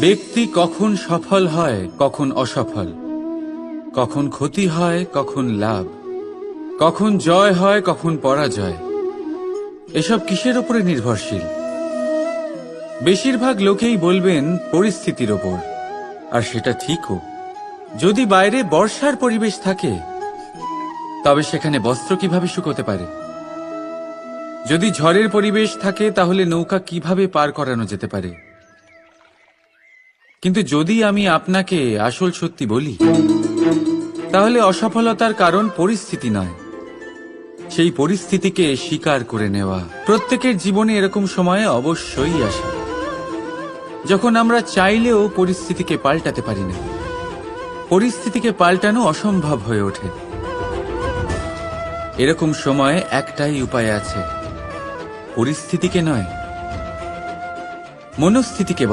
ব্যক্তি কখন সফল হয়, কখন অসফল। কখন ক্ষতি হয়, কখন লাভ। কখন জয় হয়, কখন পরাজয়। এসব কিসের উপরে নির্ভরশীল? বেশিরভাগ লোকেই বলবেন, পরিস্থিতির ওপর। আর সেটা ঠিকও। যদি বাইরে বর্ষার পরিবেশ থাকে, তবে সেখানে বস্ত্র কীভাবে শুকোতে পারে? যদি ঝড়ের পরিবেশ থাকে, তাহলে নৌকা কীভাবে পার করানো যেতে পারে? কিন্তু যদি আমি আপনাকে আসল সত্যি বলি, তাহলে অসফলতার কারণ পরিস্থিতি নয়। সেই পরিস্থিতিকে স্বীকার করে নেওয়া প্রত্যেকের জীবনে এরকম সময়ে অবশ্যই আসে। যখন আমরা চাইলেও পরিস্থিতিকে পাল্টাতে পারি না, পরিস্থিতিকে পাল্টানো অসম্ভব হয়ে ওঠে। এরকম সময়ে একটাই উপায় আছে, পরিস্থিতিকে নয়, মনস্থিতিকে।